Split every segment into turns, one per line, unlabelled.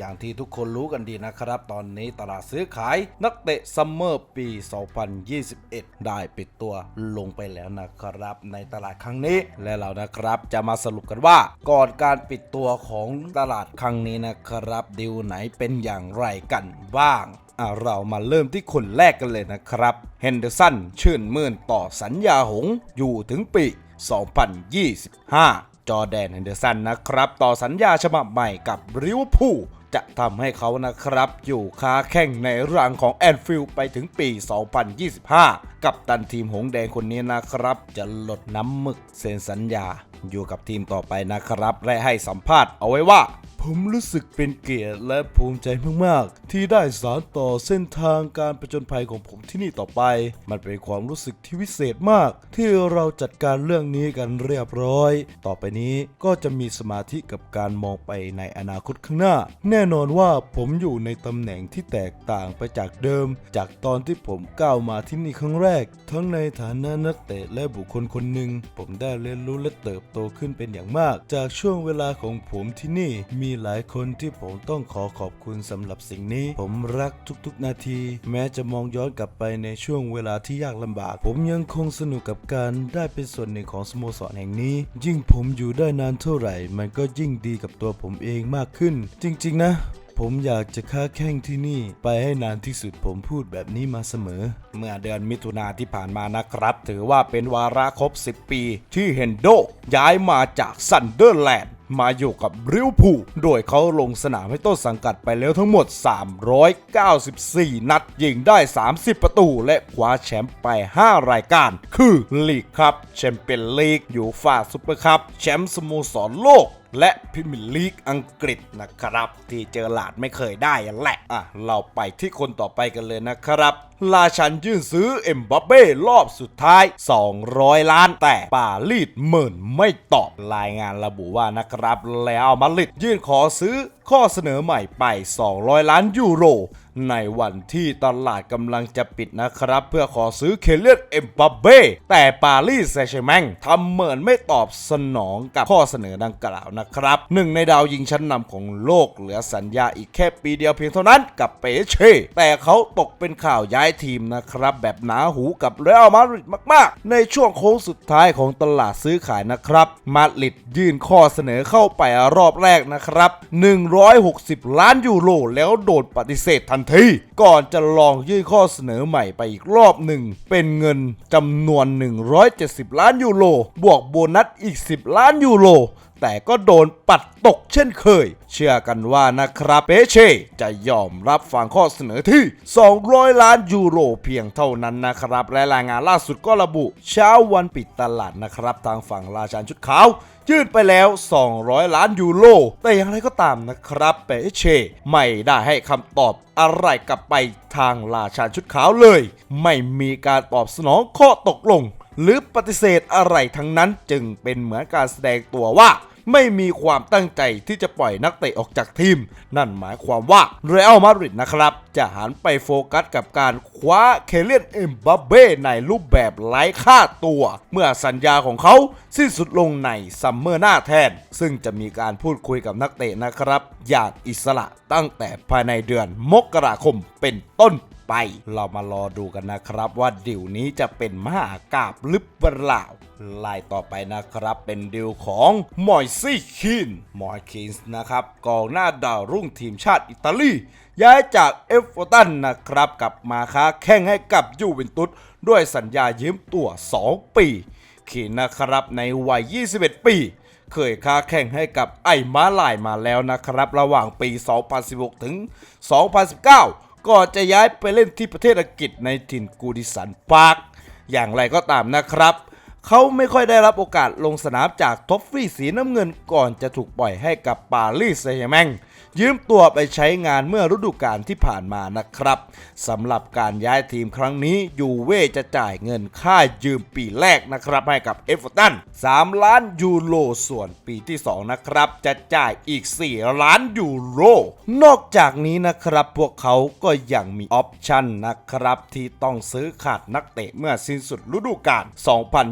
อย่างที่ทุกคนรู้กันดีนะครับ ตอนนี้ตลาดซื้อขายนักเตะซัมเมอร์ปี 2021 ได้ปิดตัวลงไปแล้วนะครับ ในตลาดครั้งนี้และเรานะครับจะมาสรุปกันว่า ก่อนการปิดตัวของตลาดครั้งนี้นะครับดิวไหนเป็นอย่างไรกันบ้างเรามาเริ่มที่คนแรกกันเลยนะครับ เฮนเดอร์สันชื่นมื่นต่อสัญญาหงอยู่ถึงปี 2025 จอแดนเฮนเดอร์สันนะครับ ต่อสัญญาฉบับใหม่กับริวพู จะทำให้เขานะครับ อยู่ค้าแข่งในรังของแอนฟิลไปถึงปี 2025 กับตันทีมหงแดงคนนี้นะครับ จะลดน้ำหมึกเซ็นสัญญา อยู่กับทีมต่อไปนะครับ และให้สัมภาษณ์เอาไว้ว่า ผมรู้สึกเป็นเกียรติและภูมิใจมาก ๆ ที่ได้สานต่อเส้นทางการประจนภัยของผมที่นี่ต่อไป มันเป็นความรู้สึกที่วิเศษมาก ที่เราจัดการเรื่องนี้กันเรียบร้อย ต่อไปนี้ก็จะมีสมาธิกับการมองไปในอนาคตข้างหน้า แน่นอนว่าผมอยู่ในตำแหน่งที่แตกต่างไปจากเดิม จากตอนที่ผมก้าวมาที่นี่ครั้งแรก ทั้งในฐานะนักเตะและบุคคลคนหนึ่งผมได้เรียนรู้และเติบโตขึ้นเป็นอย่างมาก จากช่วงเวลาของผมที่นี่มีหลายคนที่ผมต้องขอขอบคุณสำหรับสิ่งนี้ ผมรักทุกๆ นาที แม้จะมองย้อนกลับไปในช่วงเวลาที่ยากลำบาก ผมยังคงสนุกกับการได้เป็นส่วนหนึ่งของสโมสรแห่งนี้ ยิ่งผมอยู่ได้นานเท่าไหร่ มันก็ยิ่งดีกับตัวผมเองมากขึ้น จริง ๆ นะ ผมอยากจะค้าแข่งที่นี่ไปให้นานที่สุดผมพูดแบบนี้มาเสมอ เมื่อเดือนมิถุนาที่ผ่านมานะครับ ถือว่าเป็นวาระครบ 10 ปี ที่เฮนโดย้ายมาจากซันเดอร์แลนด์มาอยู่กับริวพูโดยเขาลงสนามให้ต้นสังกัดไปแล้วทั้งหมด 394 นัด ยิงได้ 30 ประตู และคว้าแชมป์ไป 5 รายการ คือลีกครับ แชมเปี้ยนลีกยูฟ่าซุปเปอร์คัพ แชมป์สโมสรโลก และพรีเมียร์ลีกอังกฤษนะครับ ที่เจอหลาดไม่เคยได้แหละอะเราไปที่คนต่อไปกันเลยนะครับราชันยื่นซื้อเอ็มบัปเบ้รอบสุดท้าย 200 ล้านแต่ปารีสเหมินไม่ตอบรายงานระบุว่านะครับ แล้วมาดริดยื่นขอซื้อข้อเสนอใหม่ไป 200 ล้านยูโร ในวันที่ตลาดกำลังจะปิดนะครับ เพื่อขอซื้อเคเลียนเอ็มบัปเบ้แต่ปารีสแซงแชแมงทำเหมือนไม่ตอบสนองกับข้อเสนอดังกล่าวนะครับหนึ่งในดาวยิงชั้นนำของโลกเหลือสัญญาอีกแค่ปีเดียวเพียงเท่านั้นกับเปเช่แต่เขาตกเป็นข่าวย้ายทีมนะครับ แบบหนาหูกับเรอัลมาดริดมาก ๆ ในช่วงโค้งสุดท้ายของตลาดซื้อขายนะครับ มาดริดยื่นข้อเสนอเข้าไปรอบแรกนะครับ 160 ล้านยูโรแล้วโดนปฏิเสธทันที ก่อนจะลองยื่นข้อเสนอใหม่ไปอีกรอบหนึ่ง เป็นเงินจำนวน 170 ล้านยูโร บวกโบนัสอีก 10 ล้านยูโร แต่ก็โดนปัดตกเช่นเคย เชื่อกันว่านะครับเปเช่จะยอมรับฟังข้อเสนอที่ 200 ล้านยูโรเพียงเท่านั้นนะครับ และรายงานล่าสุดก็ระบุ เช้าวันปิดตลาดนะครับ ทางฝั่งราชันชุดขาวยื่นไปแล้ว 200 ล้านยูโร แต่อย่างไรก็ตามนะครับเปเช่ ไม่ได้ให้คำตอบอะไรกลับไปทางราชาชุดขาวเลย ไม่มีการตอบสนองข้อตกลง หรือปฏิเสธอะไรทั้งนั้นจึงเป็นเหมือนการแสดงตัวว่า ไม่มีความตั้งใจที่จะปล่อยนักเตะออกจากทีม นั่นหมายความว่าเรอัลมาดริดนะครับ จะหันไปโฟกัสกับการคว้าเคเลียนเอ็มบัเบ้ในรูปแบบไร้ค่าตัว เมื่อสัญญาของเขาสิ้นสุดลงในซัมเมอร์หน้าแทน ซึ่งจะมีการพูดคุยกับนักเตะนะครับ อย่างอิสระตั้งแต่ภายในเดือนมกราคมเป็นต้น ไป เรามารอดูกันนะครับว่าดิวนี้จะเป็นมหากาบหรือเปล่าลายต่อไปนะครับเป็นดิวของมอยซี่คินมอยคินส์นะครับกองหน้าดาวรุ่งทีมชาติอิตาลี ย้ายจากเอฟเวอร์ตันนะครับกลับมาค้าแข่งให้กับยูเวนตุสด้วยสัญญายืมตัว 2 ปีคินนะครับในวัย 21 ปีเคยค้าแข่งให้กับไอ้ม้าลายมาแล้วนะครับ ระหว่างปี 2016 ถึง 2019 ก่อนจะย้ายไปเล่นที่ประเทศอังกฤษในถิ่นกูดิสันพาร์คอย่างไรก็ตามนะครับ เขาไม่ค่อยได้รับโอกาสลงสนามจากท็อฟฟี่สีน้ำเงินก่อนจะถูกปล่อยให้กับปารีสแซงต์แชร์แมง ยืมตัวไปใช้งานเมื่อฤดูกาลที่ผ่านมานะครับสำหรับการย้ายทีมครั้งนี้ยูเว่จะจ่ายเงินค่ายืมปีแรกนะครับให้กับเอฟเวอร์ตัน3ล้านยูโรส่วนปีที่ 2 นะครับ จะจ่ายอีก 4 ล้านยูโรนอกจากนี้นะครับพวกเขาก็ยังมีออปชั่นนะครับ ที่ต้องซื้อขาดนักเตะเมื่อสิ้นสุดฤดูกาล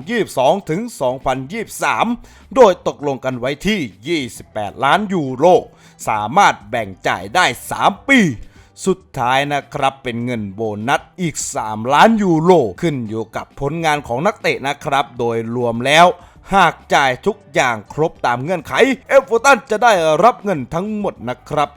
2022 ถึง 2023 โดยตกลงกันไว้ที่ 28 ล้านยูโร สามารถแบ่งจ่ายได้ 3 ปี สุดท้ายนะครับเป็นเงินโบนัสอีก 3 ล้านยูโรขึ้นอยู่กับผลงานของนักเตะนะครับ โดยรวมแล้วหากจ่ายทุกอย่างครบตามเงื่อนไข เอฟเวอร์ตันจะได้รับเงินทั้งหมดนะครับ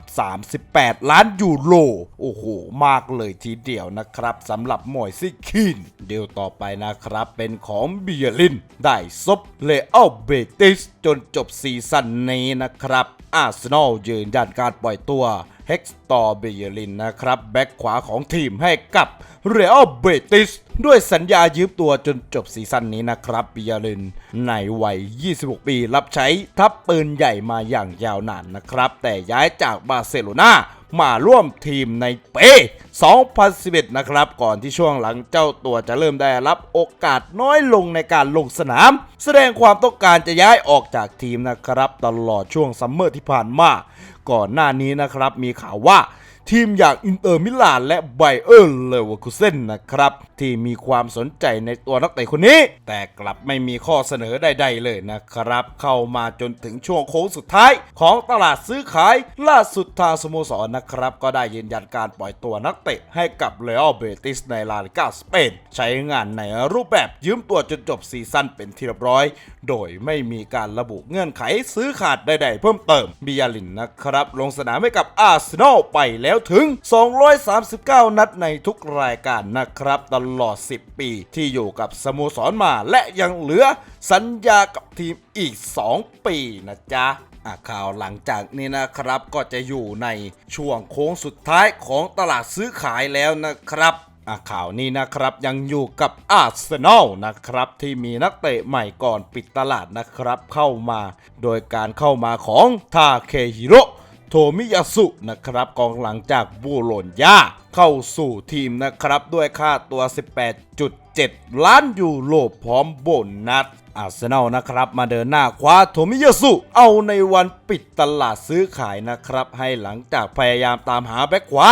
38 ล้านยูโร โอ้โห มากเลยทีเดียวนะครับสำหรับมอยซี่คิน เดียวต่อไปนะครับเป็นของเบียลิน ได้ซบเลอลเบติส จนจบซีซั่นนี้นะครับ อาร์เซนอลยืนยันการปล่อยตัวเฮกสตอร์เบยลินนะครับ แบ็กขวาของทีมให้กับเรอัลเบติสด้วยสัญญายืมตัวจนจบซีซั่นนี้นะครับเบียลิน ในวัย 26 ปีรับใช้ทัพปืนใหญ่มาอย่างยาวนานนะครับ แต่ย้ายจากบาร์เซโลนา มาร่วมทีมในเป2011 นะครับ ก่อนที่ช่วงหลังเจ้าตัวจะเริ่มได้รับโอกาสน้อยลงในการลงสนาม แสดงความต้องการจะย้ายออกจากทีมนะครับ ตลอดช่วงซัมเมอร์ที่ผ่านมา ก่อนหน้านี้นะครับมีข่าวว่า ทีมอย่างอินเตอร์มิลานและไบเออร์เลเวอร์คูเซนนะครับ ที่มีความสนใจในตัวนักเตะคนนี้ แต่กลับไม่มีข้อเสนอใดๆเลยนะครับ เข้ามาจนถึงช่วงโค้งสุดท้าย ของตลาดซื้อขาย ล่าสุดทางสโมสรนะครับ ก็ได้ยืนยันการปล่อยตัวนักเตะให้กับเรอัลเบติสในลาลิกาสเปนใช้งานในรูปแบบยืมตัวจนจบซีซั่นเป็นที่เรียบร้อย โดยไม่มีการระบุเงื่อนไขซื้อขาดใดๆเพิ่มเติมบิยาลินนะครับ ลงสนามให้กับอาร์เซนอลไปแล้วถึง 239 นัดในทุกรายการนะครับ ตลอด 10 ปีที่อยู่กับสโมสรมา และยังเหลือสัญญากับทีมอีก 2 ปีนะจ๊ะอะข่าวหลังจากนี้นะครับ ก็จะอยู่ในช่วงโค้งสุดท้ายของตลาดซื้อขายแล้วนะครับอะข่าวนี้นะครับยังอยู่กับอาร์เซนอลนะครับ ที่มีนักเตะใหม่ก่อนปิดตลาดนะครับเข้ามา โดยการเข้ามาของทาเคฮิโร่ โทมิยาสุนะครับกองหลังจากบูโลญญาเข้าสู่ทีมนะครับด้วยค่าตัว 18.7 ล้านยูโรพร้อมโบนัสอาร์เซนอลนะครับ มาเดินหน้าคว้าโทมิยาสุเอาในวันปิดตลาดซื้อขายนะครับ ให้หลังจากพยายามตามหาแบ็คขวา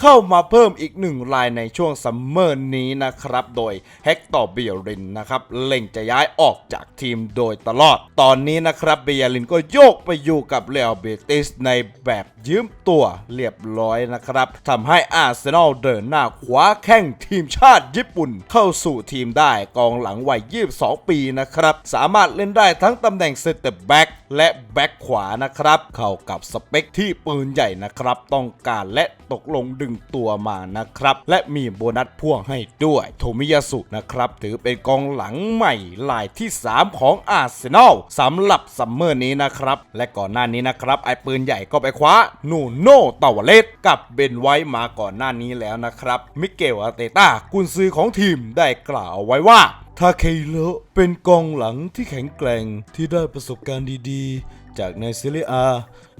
เข้ามาเพิ่มอีกหนึ่งรายในช่วงซัมเมอร์นี้นะครับ โดยเฮกตอร์เบียรินนะครับเล็งจะย้ายออกจากทีมโดยตลอด ตอนนี้นะครับเบียรินก็โยกไปอยู่กับเรอัลเบติสในแบบยืมตัวเรียบร้อยนะครับทำให้อาร์เซนอลเดินหน้าขว้าแข้งทีมชาติญี่ปุ่น เข้าสู่ทีมได้กองหลังวัย 22 ปีนะครับสามารถเล่นได้ทั้งตำแหน่งเซนเตอร์แบ็กและแบ็กขวานะครับ เข้ากับสเปคที่ปืนใหญ่นะครับ ต้องการและตกลงดงตัวมานะครับ และมีโบนัสพ่วงให้ด้วย โทมิยาสุนะครับ ถือเป็นกองหลังใหม่ลายที่ 3 ของอาร์เซนอลสำหรับซัมเมอร์นี้นะครับ และก่อนหน้านี้นะครับ ไอปืนใหญ่ก็ไปคว้านูโน่ตาวเลสกับเบนไว้มาก่อนหน้านี้แล้วนะครับ มิเกลอารเตต้ากุนซือของทีมได้กล่าวไว้ว่าทาเคโรเป็นกองหลังที่แข็งแกร่งที่ได้ประสบการณ์ดีๆ จากในซีเรียอา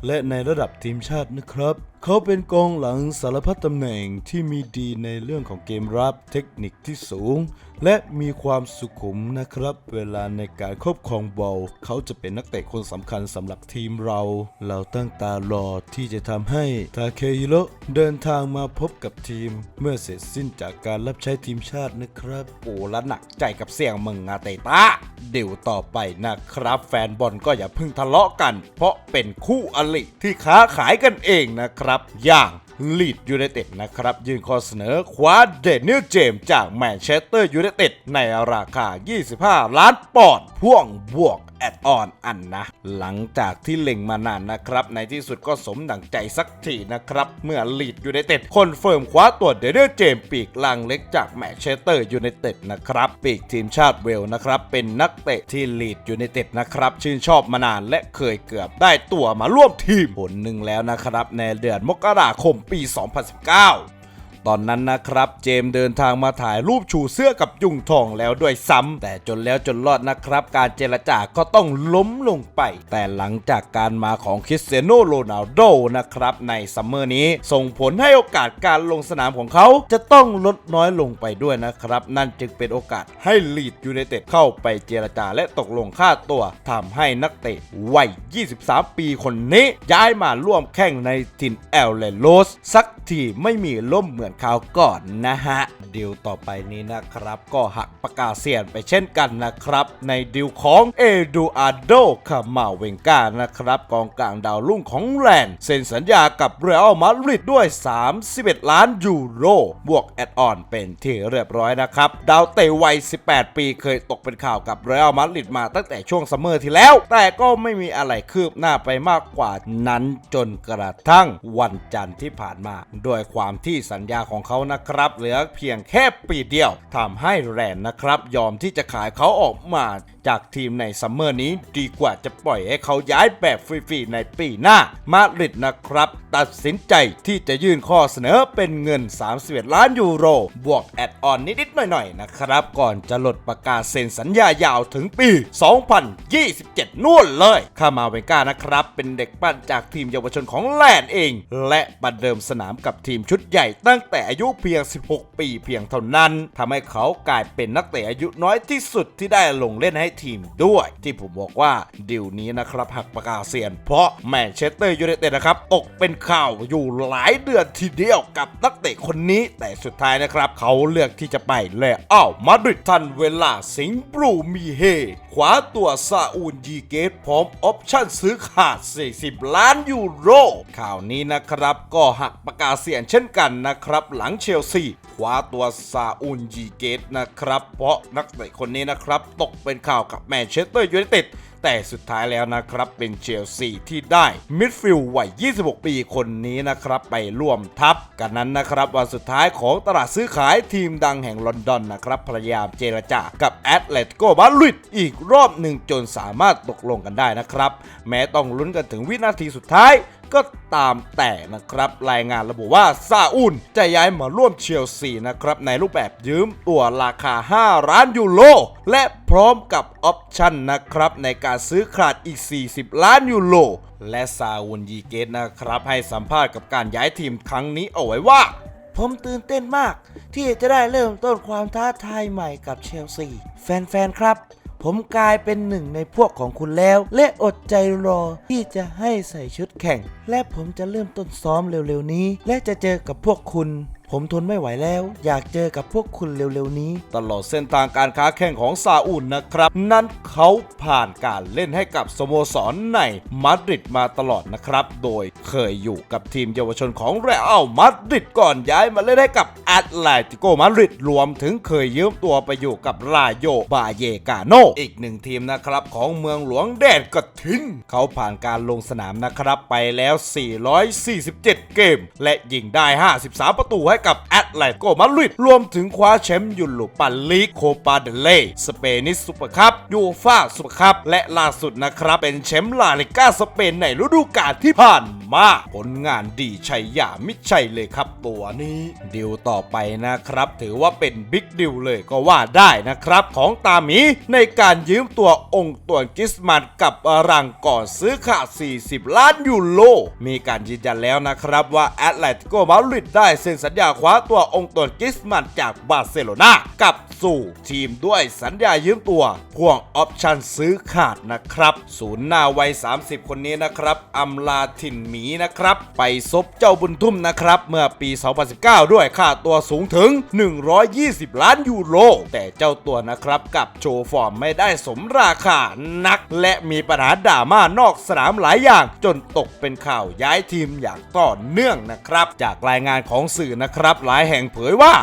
และในระดับทีมชาตินะครับ เขาเป็นกองหลังสารพัดตำแหน่งที่มีดีในเรื่องของเกมรับเทคนิคที่สูง และมีความสุขุมนะครับ เวลาในการควบครองบอลเขาจะเป็นนักเตะคนสำคัญสำหรับทีมเรา เราตั้งตารอที่จะทำให้ทาเคฮิโรเดินทางมาพบกับทีม เมื่อเสร็จสิ้นจากการรับใช้ทีมชาตินะครับโอ้และหนักใจกับเสียงมึงอาเตตาเดี๋ยวต่อไปนะครับ แฟนบอลก็อย่าเพิ่งทะเลาะกัน เพราะเป็นคู่อริที่ค้าขายกันเองนะครับอย่างลีดยูไนเต็ดนะครับ ยื่นข้อเสนอคว้าเดนนิลเจมจากแมนเชสเตอร์ยูไนเต็ดในราคา 25 ล้านปอนด์พ่วงบวก อดออนอันนะ หลังจากที่เล็งมานานนะครับ ในที่สุดก็สมดังใจสักทีนะครับ เมื่อลีดยูไนเต็ดคอนเฟิร์มคว้าตัวเดนนิลเจมปีกลังเล็กจากแมนเชสเตอร์ยูไนเต็ดนะครับ ปีกทีมชาติเวลนะครับ เป็นนักเตะที่ลีดยูไนเต็ดนะครับ ชื่นชอบมานานและเคยเกือบได้ตัวมาร่วมทีมผลหนึ่งแล้วนะครับ ในเดือนมกราคมปี 2019 ตอนนั้นนะครับ เจมเดินทางมาถ่ายรูปชูเสื้อกับยุงทองแล้วด้วยซ้ำแต่จนแล้วจนรอดนะครับ การเจรจาก็ต้องล้มลงไป แต่หลังจากการมาของคริสเตียโนโรนัลโดนะครับในซัมเมอร์นี้ส่งผลให้โอกาสการลงสนามของเขาจะต้องลดน้อยลงไปด้วยนะครับ นั่นจึงเป็นโอกาสให้ลีดยูไนเต็ดเข้าไปเจรจาและตกลงค่าตัวทำให้นักเตะวัย 23 ปีคนนี้ ย้ายมาร่วมแข่งในทินแอลเลโลสสักทีไม่มีล่มเหมือนอนคราวก่อนนะฮะดิวต่อไปนี้นะครับ ก็หักประกาศเสียนไปเช่นกันนะครับ ในดิวของเอดูอาโดคามาเวงกานะครับ กองกลางดาวรุ่งของแลนด์เซ็นสัญญากับเรอัลมาดริดด้วย 31 ล้านยูโรบวกแอดออนเป็นที่เรียบร้อยนะครับ ดาวเตะวัย 18 ปีเคยตกเป็นข่าวกับเรอัลมาดริดมาตั้งแต่ช่วงซัมเมอร์ที่แล้ว แต่ก็ไม่มีอะไรคืบหน้าไปมากกว่านั้นจนกระทั่งวันจันทร์ที่ผ่านมา ด้วยความที่สัญญาของเขานะครับ เหลือเพียงแค่ปีเดียวทำให้แรนด์นะครับ ยอมที่จะขายเขาออกมาจากทีมในซัมเมอร์นี้ดีกว่าจะปล่อยให้เขาย้ายแบบฟรีๆในปีหน้า มาดริดนะครับ ตัดสินใจที่จะยื่นข้อเสนอเป็นเงิน 31 ล้านยูโร บวกแอดออนนิดๆหน่อยๆนะครับ ก่อนจะหลดประกาศเซ็นสัญญายาวถึงปี 2027 นู่นเลยคามาเวกานะครับ เป็นเด็กปั้นจากทีมเยาวชนของแลนด์เอง และบัดเดิมสนามกับทีมชุดใหญ่ตั้งแต่อายุเพียง 16 ปีเพียงเท่านั้นทำให้เขากลายเป็นนักเตะอายุน้อยที่สุดที่ได้ลงเล่นให้ทีมด้วย ที่ผมบอกว่าดิวนี้นะครับหักประกาศเสียน เพราะแมนเชสเตอร์ยูไนเต็ดนะครับตกเป็นข่าวอยู่หลายเดือนทีเดียวกับนักเตะคนนี้ แต่สุดท้ายนะครับ เขาเลือกที่จะไปแล้วอ้าวมาดริดทันเวลาสิงห์บลูมีเฮขวาตัวซาอูนยีเกตพร้อมออปชั่นซื้อขาด 40 ล้านยูโรข่าวนี้นะครับก็หักประกาศเสียนเช่นกันนะครับหลังเชลซีคว้าตัวซาอูนยีเกตนะครับ เพราะนักเตะคนนี้นะครับ ตกเป็นข่าวกับแมนเชสเตอร์ยูไนเต็ดแต่สุดท้ายแล้วนะครับ เป็นเชลซีที่ได้มิดฟิลด์วัย 26 ปีคนนี้นะครับ ไปร่วมทัพกันนั้นนะครับ วันสุดท้ายของตลาดซื้อขายทีมดังแห่งลอนดอนนะครับ พยายามเจรจากับแอตเลติโกมาดริดอีกรอบหนึ่งจนสามารถตกลงกันได้นะครับ แม้ต้องลุ้นกันถึงวินาทีสุดท้าย ก็ตามแต่นะครับ รายงานระบุว่าซาอุนจะย้ายมาร่วมเชลซีนะครับ ในรูปแบบยืมตัวราคา 5 ล้านยูโรและพร้อมกับออปชั่นนะครับ ในการซื้อขาดอีก 40 ล้านยูโรและซาอุนยีเกตนะครับ ให้สัมภาษณ์กับการย้ายทีมครั้งนี้เอาไว้ว่าผมตื่นเต้นมากที่จะได้เริ่มต้นความท้าทายใหม่กับเชลซี แฟน ๆ ครับ ผมกลายเป็นหนึ่งในพวกของคุณแล้ว และอดใจรอที่จะให้ใส่ชุดแข่ง และผมจะเริ่มต้นซ้อมเร็วๆนี้ และจะเจอกับพวกคุณ ผมทนไม่ไหวแล้ว อยากเจอกับพวกคุณเร็วๆนี้ ตลอดเส้นทางการค้าแข่งของซาอุนนะครับ นั้นเขาผ่านการเล่นให้กับสโมสรในมาดริดมาตลอดนะครับ โดยเคยอยู่กับทีมเยาวชนของเรอัลมาดริดก่อนย้ายมาเล่นให้กับแอตเลติโกมาดริดรวมถึงเคยยืมตัวไปอยู่กับรายโยบาเยกาโนอีกหนึ่งทีมนะครับของเมืองหลวงแดนกระทินเขาผ่านการลงสนามนะครับไปแล้ว 447 เกม และยิงได้ 53 ประตูให้กับแอตเลติโกมาดริดรวมถึงคว้าแชมป์ยุโรปันลีกโคปาเดเลสเปนิสซูเปอร์คัพยูฟ่าซูเปอร์คัพและล่าสุดนะครับ เป็นแชมป์ลาลิก้าสเปนในฤดูกาลที่ผ่านมาผลงานดีชัยยามิชัยเลยครับตัวนี้ดิวต่อไปนะครับ ถือว่าเป็นบิ๊กดิวเลยก็ว่าได้นะครับ ของตามีในการยืมตัวองค์ตัวกิสมันกับรังก่อนซื้อขาด40 ล้านยูโรมีการยืนยันแล้วนะครับว่าแอตเลติโกมาดริดได้เซ็นสัญญาคว้าตัวองค์ตัวกิสมันจากบาร์เซโลนากลับสู่ทีมด้วยสัญญายืมตัว พ่วงออปชันซื้อขาดนะครับศูนย์หน้าวัย 30 คนนี้นะครับอำลาถิ่นหมีนะครับ ไปซบเจ้าบุญทุ่มนะครับ เมื่อปี 2019 ด้วยค่าตัวสูงถึง 120 ล้านยูโร แต่เจ้าตัวนะครับกับโชว์ฟอร์มไม่ได้สมราคานัก และมีปัญหาด่ามานอกสนามหลายอย่าง จนตกเป็นข่าวย้ายทีมอย่างต่อเนื่องนะครับ จากรายงานของสื่อนะครับครับ หลายแห่งเผยว่า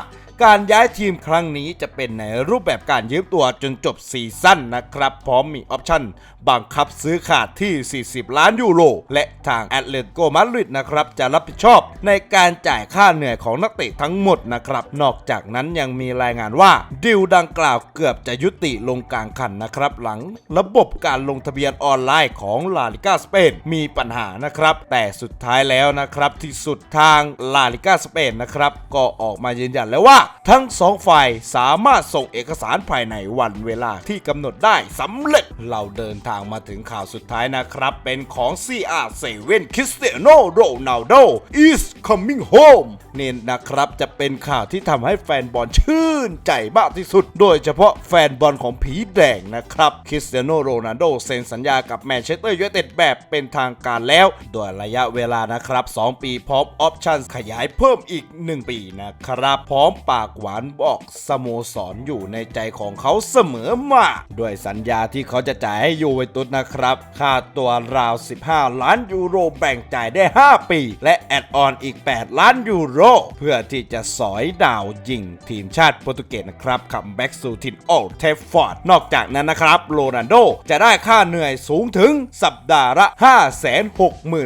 การย้ายทีมครั้งนี้จะเป็นในรูปแบบการยืมตัวจนจบซีซั่นนะครับ พร้อมมีออปชั่นบังคับซื้อขาดที่ 40 ล้านยูโร และทางแอตเลติโกมาดริดนะครับ จะรับผิดชอบในการจ่ายค่าเหนื่อยของนักเตะทั้งหมดนะครับ นอกจากนั้นยังมีรายงานว่าดิวดังกล่าวเกือบจะยุติลงกลางคันนะครับ หลังระบบการลงทะเบียนออนไลน์ของลาลิกาสเปนมีปัญหานะครับ แต่สุดท้ายแล้วนะครับที่สุดทางลาลิกาสเปนนะครับก็ออกมายืนยันแล้วว่าทั้งสองฝ่ายสามารถส่งเอกสารภายในวันเวลาที่กำหนดได้สำเร็จ เราเดินทางมาถึงข่าวสุดท้ายนะครับ เป็นของ CR7 Cristiano Ronaldo is coming home นี่นะครับจะเป็นข่าวที่ทำให้แฟนบอลชื่นใจมากที่สุด โดยเฉพาะแฟนบอลของผีแดงนะครับคริสเตียโนโรนัลโดเซ็นสัญญากับแมนเชสเตอร์ยูไนเต็ดแบบเป็นทางการแล้ว โดยระยะเวลานะครับ 2 ปีพร้อมออปชั่นขยายเพิ่มอีก 1 ปีนะครับ พร้อมปากหวานบอกสโมสรอยู่ในใจของเขาเสมอมาด้วยสัญญาที่เขาจะจ่ายให้ยูเวนตุสนะครับ ค่าตัวราว 15 ล้านยูโรแบ่งจ่ายได้ 5 ปี และแอดออนอีก 8 ล้านยูโร เพื่อที่จะสอยดาวยิง ทีมชาติโปรตุเกสนะครับคัมแบ็กสู่ทินโอลเทฟฟอร์ด นอกจากนั้นนะครับ โรนัลโดจะได้ค่าเหนื่อยสูงถึงสัปดาห์ละ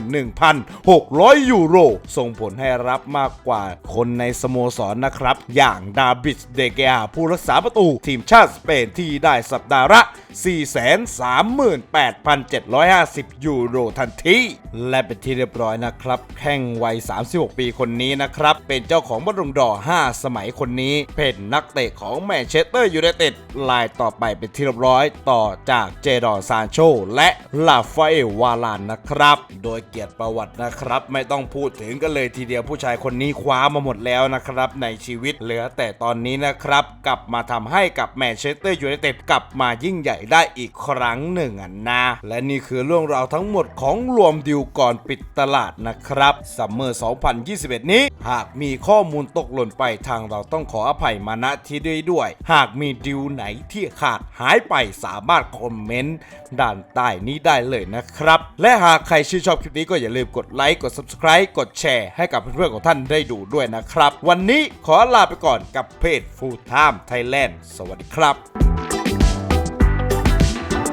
561,600 ยูโร ส่งผลให้รับมากกว่าคนในสโมสรนะครับอย่างดาบิสเดเกอาผู้รักษาประตูทีมชาติสเปนที่ได้สัปดาห์ละ 438,750 ยูโรทันที และเป็นที่เรียบร้อยนะครับ แข่งวัย 36 ปีคนนี้นะครับ เป็นเจ้าของบอลลงดอร์5สมัยคนนี้ เป็นนักเตะของแมนเชสเตอร์ยูไนเต็ดลายต่อไปเป็นที่เรียบร้อยต่อจากเจดอนซานโชและลาฟาเอลวาลานนะครับ โดยเกียรติประวัตินะครับ ไม่ต้องพูดถึงกันเลยทีเดียวผู้ชายคนนี้คว้ามาหมดแล้วนะครับ ในชีวิตเหลือแต่ตอนนี้นะครับ กลับมาทำให้กับแมนเชสเตอร์ยูไนเต็ดกลับมายิ่งใหญ่ได้อีกครั้งหนึ่งอะนะ และนี่คือเรื่องราวทั้งหมดของรวมดิวก่อนปิดตลาดนะครับซัมเมอร์ 2021 นี้ หากมีข้อมูลตกหล่นไปทางเราต้องขออภัยมาณที่ด้วยด้วย หากมีดิวไหนที่ขาดหายไปสามารถคอมเมนต์ด้านใต้นี้ได้เลยนะครับ และหากใครชื่นชอบคลิปนี้ก็อย่าลืมกดไลค์กด Subscribe กดแชร์ให้กับเพื่อนๆของท่านได้ดูด้วยนะครับ วันนี้ขอลาไปก่อนกับเพจ Full Time Thailand สวัสดีครับ